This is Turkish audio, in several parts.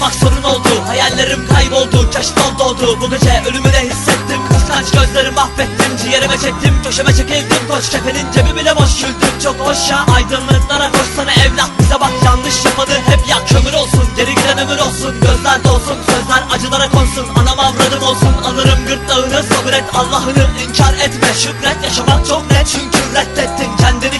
yaşamak sorun oldu Hayallerim kayboldu keşfol doldu Bu gece ölümü de hissettim Kıskanç gözlerimi mahvettim Ciğerime çektim köşeme çekildim. Koç kefenin cebi bile boş güldüm Çok hoş ya aydınlıklara koşsana evlat Bize bak yanlış yapanı hep yak. Kömür olsun Geri giden ömür olsun gözler dolsun Sözler acılara konsun. Anam avradım olsun alırım gırtlağını Sabret Allah'ını inkar etme. Şükret yaşamak çok net çünkü reddettin Kendini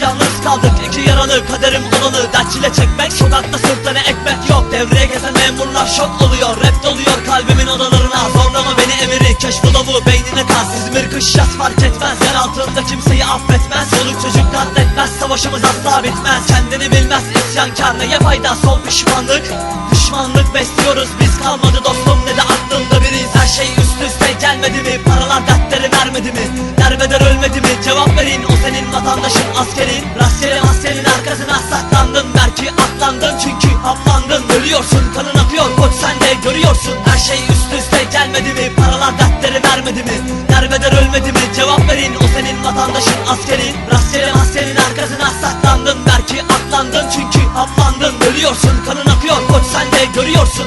yalnız kaldık iki yaralı kaderim olalı Dert çile çekmek sokakta sırtına ekmek yok. Devreye gezen memurlar şok oluyor. Rap doluyor kalbimin odalarına. Zorlama beni emiri. Keşfu davu beynine kas İzmir kış yaz fark etmez. Yer altında kimseyi affetmez. Soluk çocuk katletmez. Savaşımız asla bitmez. Kendini bilmez isyankar. Neye fayda? Son pişmanlık. Düşmanlık besliyoruz. Biz kalmadı dostum ne de aklımda biriz. Her şey üst üste gelmedi mi? Paralar dertleri cevap verin o senin vatandaşın askerin. Rastgele maskenin arkasına saklandın belki atlandın. Çünkü haplandın Ölüyorsun kanın akıyor. Koç sen de görüyorsun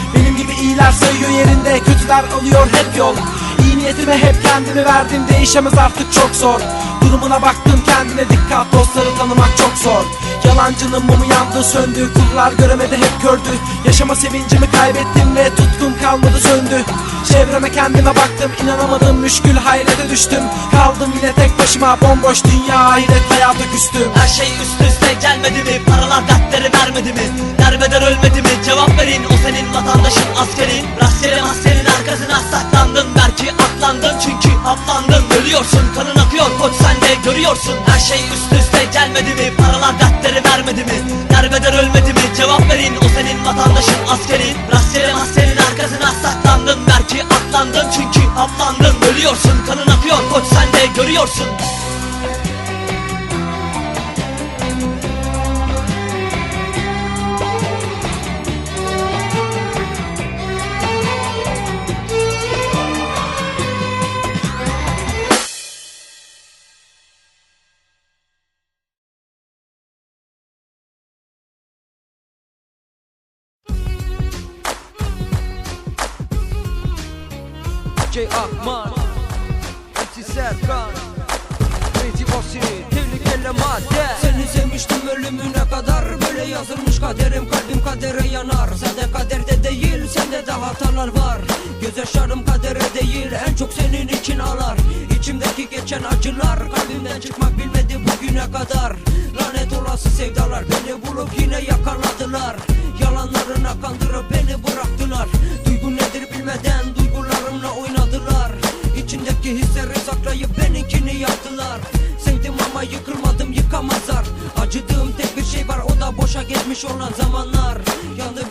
Benim gibi iyiler sayıyor yerinde kötüler alıyor hep yol. İyi niyetime hep kendimi verdim değişemez artık çok zor. Durumuna baktım kendine dikkat dostları tanımak çok zor Yalancının mumu yandı söndü. Kullar göremedi hep gördü. Yaşama sevincimi kaybettim ve tutkum kalmadı söndü. Çevreme kendime baktım inanamadım. Müşkül hayrete düştüm. Kaldım yine tek başıma bomboş dünya hayret hayata küstüm. Her şey üst üste gelmedi mi? Paralar dertleri vermedi mi? Derbeder ölmedi mi? Cevap verin o senin vatandaşın askerin. Rastgele maskenin arkasına saklandın Belki atlandın. Çünkü haplandın Ölüyorsun kanın akıyor koç sen de görüyorsun. Her şey üst üste gelmedi mi? Paralar dertleri vermedi mi? Derbeder ölmedi mi? Cevap verin o senin vatandaşın askerin Rastgele maskenin arkasına saklandın Belki atlandın çünkü haplandın Ölüyorsun kanın akıyor koç sen de görüyorsun J Akman MC Serkan Recep Osi Tehlikeli madde. Seni sevmiştim ölümüne kadar Böyle yazılmış kaderim. Kalbim kadere yanar Sende kaderde değil sende de hatalar var. Göz yaşarım kadere değil En çok senin için ağlar. İçimdeki geçen acılar Kalbimden çıkmak bilmedi bugüne kadar. Lanet olası sevdalar Beni bulup yine yakaladılar. Yalanlarına kandırıp beni bıraktılar. Duygu nedir bilmeden İçindeki hisleri saklayıp benimkini yaptılar Sevdim ama yıkılmadım yıkamazlar. Acıdığım tek bir şey var o da boşa geçmiş olan zamanlar. Yandı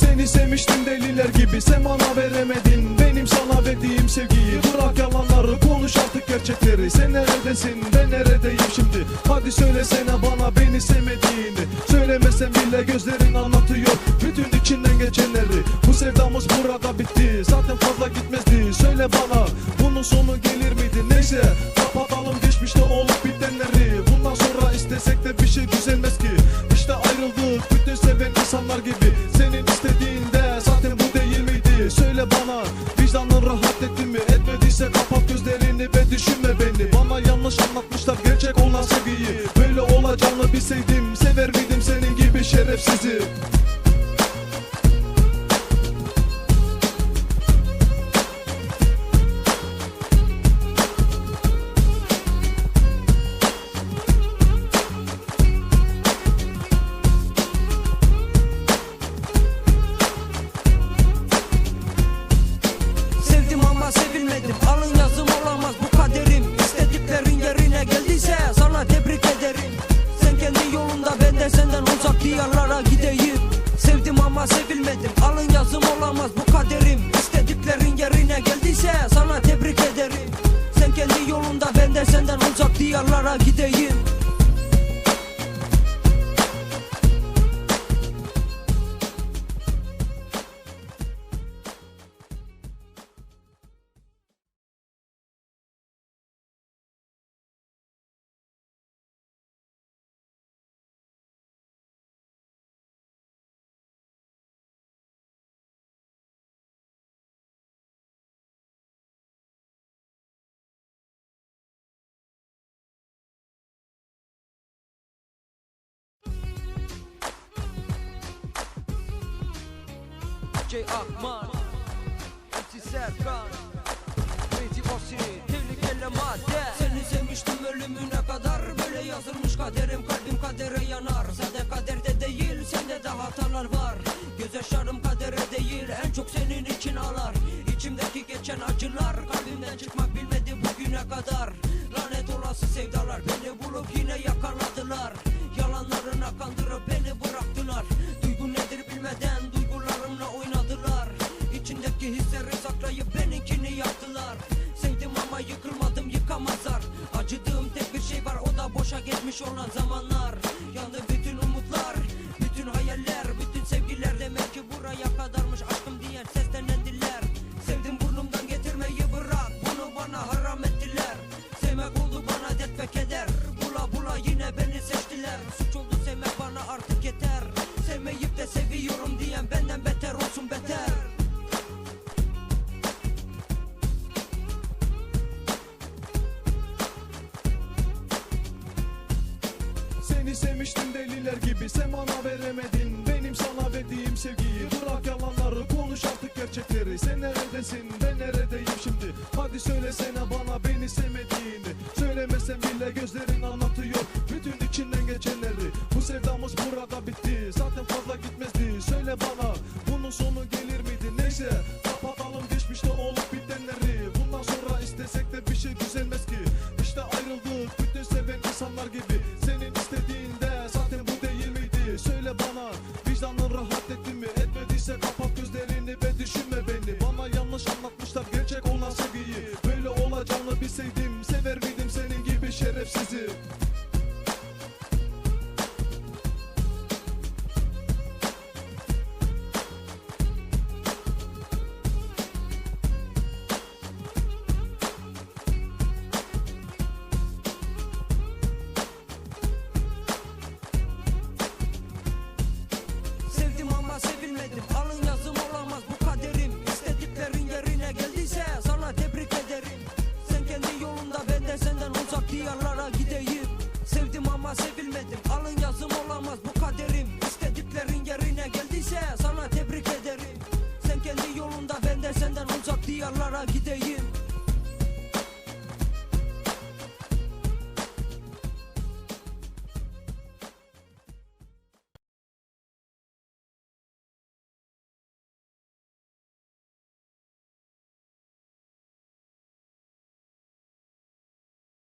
Seni sevmiştim deliler gibi sen bana veremedin. Benim sana verdiğim sevgiyi Bırak yalanları konuş artık gerçekleri. Sen neredesin ben neredeyim şimdi? Hadi söylesene bana beni sevmediğini. Söylemesen bile gözlerin anlatıyor Bütün içinden geçenleri Bu sevdamız burada bitti Zaten fazla gitmezdi. Söyle bana sevseydim Sever miydim senin gibi şerefsizi? diyarlara gideyim. DJ Ahman MC Serkan Crazy Osiri Tehlikeli madde Seni sevmiştim ölümüne kadar Böyle yazılmış kaderim. Kalbim kadere yanar Zaten kaderde değil sende de hatalar var. Göz yaşlarım kadere değil En çok senin için ağlar. İçimdeki geçen acılar Kalbimden çıkmak bilmedi bugüne kadar. Lanet olası sevdalar beni Demiştin deliler gibi sen bana veremedin. Benim sana verdiğim sevgiyi Bırak yalanları konuş artık gerçekleri. Sen neredesin? Ben neredeyim şimdi? Hadi söylesene bana beni sev